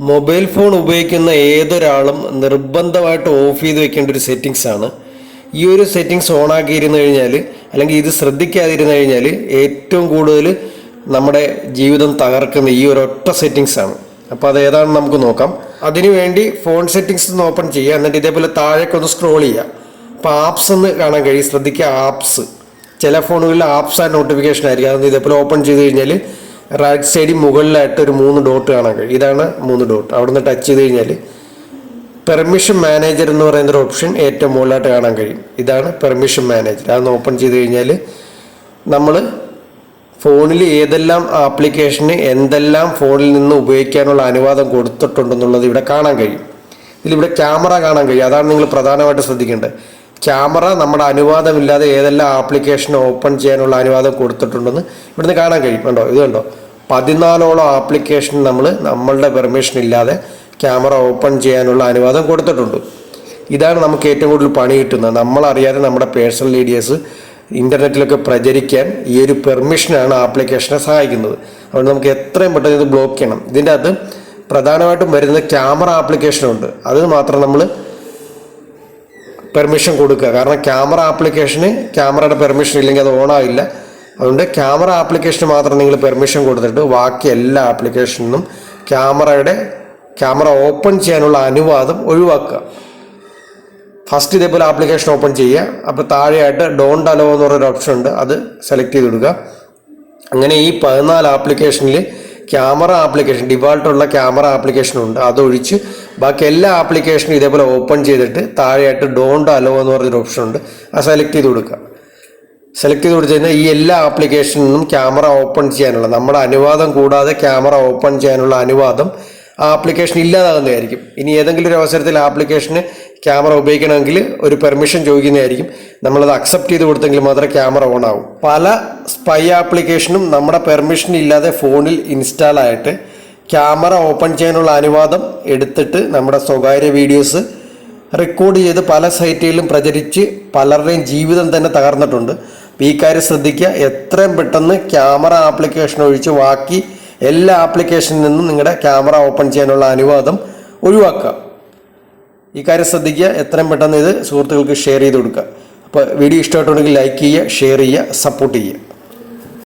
Mobile phone ഉപയോഗിക്കുന്ന ഏതൊരാളും നിർബന്ധമായിട്ട് of ചെയ്ത് വെക്കേണ്ട ഒരു സെറ്റിങ്സ് ആണ്. ഈ ഒരു സെറ്റിങ്സ് ഓൺ ആക്കിയിരുന്നു കഴിഞ്ഞാൽ അല്ലെങ്കിൽ ഇത് ശ്രദ്ധിക്കാതിരുന്നു കഴിഞ്ഞാൽ ഏറ്റവും കൂടുതൽ നമ്മുടെ ജീവിതം തകർക്കുന്ന ഈ ഒരു ഒറ്റ സെറ്റിങ്സ് ആണ് അപ്പോൾ അതേതാണ് നമുക്ക് നോക്കാം. അതിനുവേണ്ടി ഫോൺ സെറ്റിങ്സ് ഒന്ന് ഓപ്പൺ ചെയ്യുക. എന്നിട്ട് ഇതേപോലെ താഴേക്ക് ഒന്ന് സ്ക്രോൾ ചെയ്യുക. അപ്പോൾ ആപ്സ് എന്ന് കാണാൻ കഴിയും. ശ്രദ്ധിക്കുക ആപ്സ് ചില ഫോണുകളിൽ ആപ്സ് ആൻഡ് നോട്ടിഫിക്കേഷൻ ആയിരിക്കും. അതൊന്ന് ഇതേപോലെ ഓപ്പൺ ചെയ്ത് കഴിഞ്ഞാൽ റൈറ്റ് സൈഡിൽ മുകളിലായിട്ട് ഒരു മൂന്ന് ഡോട്ട് കാണാൻ കഴിയും. ഇതാണ് മൂന്ന് ഡോട്ട് അവിടെ നിന്ന് ടച്ച് ചെയ്ത് കഴിഞ്ഞാൽ പെർമിഷൻ മാനേജർ എന്ന് പറയുന്ന ഒരു ഓപ്ഷൻ ഏറ്റവും മുകളിലായിട്ട് കാണാൻ കഴിയും. ഇതാണ് പെർമിഷൻ മാനേജർ അതൊന്ന് ഓപ്പൺ ചെയ്ത് കഴിഞ്ഞാൽ നമ്മൾ ഫോണിൽ ഏതെല്ലാം ആപ്ലിക്കേഷന് എന്തെല്ലാം ഫോണിൽ നിന്ന് ഉപയോഗിക്കാനുള്ള അനുവാദം കൊടുത്തിട്ടുണ്ടെന്നുള്ളത് ഇവിടെ കാണാൻ കഴിയും. ഇതിലിവിടെ ക്യാമറ കാണാൻ കഴിയും. അതാണ് നിങ്ങൾ പ്രധാനമായിട്ട് ശ്രദ്ധിക്കേണ്ടത്. ക്യാമറ നമ്മുടെ അനുവാദമില്ലാതെ ഏതെല്ലാം ആപ്ലിക്കേഷൻ ഓപ്പൺ ചെയ്യാനുള്ള അനുവാദം കൊടുത്തിട്ടുണ്ടെന്ന് ഇവിടുന്ന് കാണാൻ കഴിയും. കണ്ടോ? ഇത് കണ്ടോ? പതിനാലോളം ആപ്ലിക്കേഷൻ നമ്മൾ നമ്മളുടെ പെർമിഷൻ ഇല്ലാതെ ക്യാമറ ഓപ്പൺ ചെയ്യാനുള്ള അനുവാദം കൊടുത്തിട്ടുണ്ട്. ഇതാണ് നമുക്ക് ഏറ്റവും കൂടുതൽ പണി കിട്ടുന്നത്. നമ്മളറിയാതെ നമ്മുടെ പേഴ്സണൽ ഐഡിയാസ് ഇന്റർനെറ്റിലൊക്കെ പ്രചരിക്കാൻ ഈ ഒരു പെർമിഷനാണ് ആപ്ലിക്കേഷനെ സഹായിക്കുന്നത്. അതുകൊണ്ട് നമുക്ക് എത്രയും പെട്ടെന്ന് ഇത് ബ്ലോക്ക് ചെയ്യണം. ഇതിന്റെ അകത്ത് പ്രധാനമായിട്ടും വരുന്നത് ക്യാമറ ആപ്ലിക്കേഷനുണ്ട്. അത് മാത്രം നമ്മൾ പെർമിഷൻ കൊടുക്കുക. കാരണം ക്യാമറ ആപ്ലിക്കേഷന് ക്യാമറയുടെ പെർമിഷൻ ഇല്ലെങ്കിൽ അത് ഓണാവില്ല അതുകൊണ്ട് ക്യാമറ ആപ്ലിക്കേഷന് മാത്രം നിങ്ങൾ പെർമിഷൻ കൊടുത്തിട്ട് ബാക്കി എല്ലാ ആപ്ലിക്കേഷനും ക്യാമറയുടെ ക്യാമറ ഓപ്പൺ ചെയ്യാനുള്ള അനുവാദം ഒഴിവാക്കുക. ഫസ്റ്റ് ഇതേപോലെ ആപ്ലിക്കേഷൻ ഓപ്പൺ ചെയ്യുക. അപ്പോൾ താഴെയായിട്ട് ഡോണ്ട് അലോ എന്ന് പറയുന്ന ഓപ്ഷൻ ഉണ്ട്. അത് സെലക്ട് ചെയ്ത് കൊടുക്കുക അങ്ങനെ ഈ പതിനാല് ആപ്ലിക്കേഷനിൽ ക്യാമറ ആപ്ലിക്കേഷൻ ഡിഫാൾട്ടുള്ള ക്യാമറ ആപ്ലിക്കേഷൻ ഉണ്ട്. അതൊഴിച്ച് ബാക്കി എല്ലാ ആപ്ലിക്കേഷനും ഇതേപോലെ ഓപ്പൺ ചെയ്തിട്ട് താഴെയായിട്ട് ഡോണ്ട് അലോ എന്ന് പറഞ്ഞൊരു ഓപ്ഷൻ ഉണ്ട്. ആ സെലക്ട് ചെയ്ത് കൊടുക്കുക. സെലക്ട് ചെയ്ത് കൊടുത്തു കഴിഞ്ഞാൽ ഈ എല്ലാ ആപ്ലിക്കേഷനിലും ക്യാമറ ഓപ്പൺ ചെയ്യാനുള്ള നമ്മുടെ അനുവാദം കൂടാതെ ക്യാമറ ഓപ്പൺ ചെയ്യാനുള്ള അനുവാദം ആ ആപ്ലിക്കേഷൻ ഇല്ലാതാകുന്നതായിരിക്കും. ഇനി ഏതെങ്കിലും ഒരു അവസരത്തിൽ ആപ്ലിക്കേഷന് ക്യാമറ ഉപയോഗിക്കണമെങ്കിൽ ഒരു പെർമിഷൻ ചോദിക്കുന്നതായിരിക്കും. നമ്മളത് അക്സെപ്റ്റ് ചെയ്ത് കൊടുത്തെങ്കിൽ മാത്രമേ ക്യാമറ ഓൺ ആവും. പല സ്പൈ ആപ്ലിക്കേഷനും നമ്മുടെ പെർമിഷൻ ഇല്ലാതെ ഫോണിൽ ഇൻസ്റ്റാൾ ആയിട്ട് ക്യാമറ ഓപ്പൺ ചെയ്യാനുള്ള അനുവാദം എടുത്തിട്ട് നമ്മുടെ സ്വകാര്യ വീഡിയോസ് റെക്കോർഡ് ചെയ്ത് പല സൈറ്റുകളിലും പ്രചരിച്ച് പലരുടെയും ജീവിതം തന്നെ തകർന്നിട്ടുണ്ട്. ഈ കാര്യം ശ്രദ്ധിക്കുക. എത്രയും പെട്ടെന്ന് ക്യാമറ ആപ്ലിക്കേഷൻ ഒഴിച്ച് ബാക്കി എല്ലാ ആപ്ലിക്കേഷനിൽ നിന്നും നിങ്ങളുടെ ക്യാമറ ഓപ്പൺ ചെയ്യാനുള്ള അനുവാദം ഒഴിവാക്കുക. ഈ കാര്യം ശ്രദ്ധിക്കുക. എത്രയും പെട്ടെന്ന് ഇത് സുഹൃത്തുക്കൾക്ക് ഷെയർ ചെയ്ത് കൊടുക്കുക. അപ്പോൾ വീഡിയോ ഇഷ്ടമായിട്ടുണ്ടെങ്കിൽ ലൈക്ക് ചെയ്യുക ഷെയർ ചെയ്യുക സപ്പോർട്ട് ചെയ്യുക.